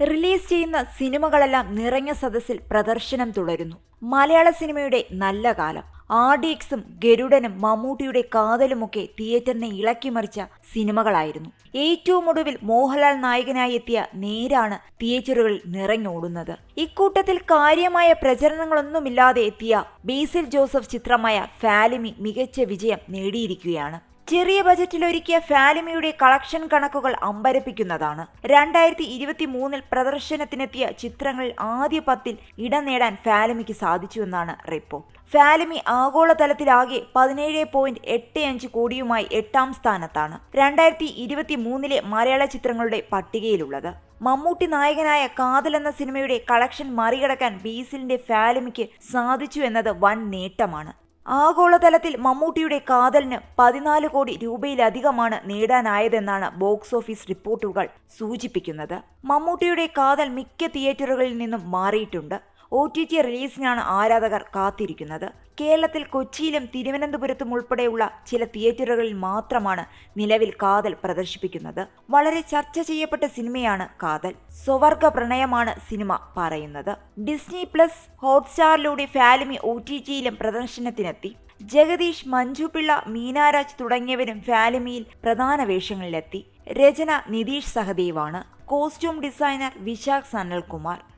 Release ചെയ്യുന്ന സിനിമകളെല്ലാം നിറഞ്ഞ സദസ്സിൽ പ്രദർശനം തുടരുന്നു. മലയാള സിനിമയുടെ നല്ല കാലം. ആർ ഡി എക്സും ഗരുഡനും മമ്മൂട്ടിയുടെ കാതലുമൊക്കെ തിയേറ്ററിനെ ഇളക്കിമറിച്ച സിനിമകളായിരുന്നു. ഏറ്റവും ഒടുവിൽ മോഹൻലാൽ നായകനായി എത്തിയ നേരാണ് തിയേറ്ററുകളിൽ നിറഞ്ഞോടുന്നത്. ഇക്കൂട്ടത്തിൽ കാര്യമായ പ്രചരണങ്ങളൊന്നുമില്ലാതെ എത്തിയ ബേസിൽ ജോസഫ് ചിത്രമായ ഫാലിമി മികച്ച വിജയം നേടിയിരിക്കുകയാണ്. ചെറിയ ബജറ്റിൽ ഒരുക്കിയ ഫാലിമയുടെ കളക്ഷൻ കണക്കുകൾ അമ്പരപ്പിക്കുന്നതാണ്. രണ്ടായിരത്തി ഇരുപത്തി മൂന്നിൽ പ്രദർശനത്തിനെത്തിയ ചിത്രങ്ങളിൽ ആദ്യ പത്തിൽ ഇടം നേടാൻ ഫാലിമിക്ക് സാധിച്ചുവെന്നാണ് റിപ്പോർട്ട്. ഫാലിമി ആഗോളതലത്തിലാകെ പതിനേഴ് പോയിന്റ് എട്ട് അഞ്ച് കോടിയുമായി എട്ടാം സ്ഥാനത്താണ്. രണ്ടായിരത്തി ഇരുപത്തി മൂന്നിലെ മലയാള ചിത്രങ്ങളുടെ പട്ടികയിലുള്ളത്. മമ്മൂട്ടി നായകനായ കാതൽ എന്ന സിനിമയുടെ കളക്ഷൻ മറികടക്കാൻ ബീസിലിന്റെ ഫാലിമിക്ക് സാധിച്ചു എന്നത് വൻ നേട്ടമാണ്. ആഗോളതലത്തിൽ മമ്മൂട്ടിയുടെ കാതലിന് പതിനാല് കോടി രൂപയിലധികമാണ് നേടാനായതെന്നാണ് ബോക്സ് ഓഫീസ് റിപ്പോർട്ടുകൾ സൂചിപ്പിക്കുന്നത്. മമ്മൂട്ടിയുടെ കാതൽ മിക്ക തിയേറ്ററുകളിൽ നിന്നും മാറിയിട്ടുണ്ട്. ഒ ടി ടി റിലീസിനാണ് ആരാധകർ കാത്തിരിക്കുന്നത്. കേരളത്തിൽ കൊച്ചിയിലും തിരുവനന്തപുരത്തും ഉൾപ്പെടെയുള്ള ചില തിയേറ്ററുകളിൽ മാത്രമാണ് നിലവിൽ കാതൽ പ്രദർശിപ്പിക്കുന്നത്. വളരെ ചർച്ച ചെയ്യപ്പെട്ട സിനിമയാണ് കാതൽ. സ്വവർഗ പ്രണയമാണ് സിനിമ പറയുന്നത്. ഡിസ്നി പ്ലസ് ഹോട്ട്സ്റ്റാറിലൂടെ ഫാലിമി ഒ ടി ടിയിലും പ്രദർശനത്തിനെത്തി. ജഗദീഷ് മഞ്ജുപിള്ള മീനാരാജ് തുടങ്ങിയവരും ഫാലിമിയിൽ പ്രധാന വേഷങ്ങളിലെത്തി. രചന Nitish സഹദേവാണ്. Costume designer Vishakh Sanalkumar.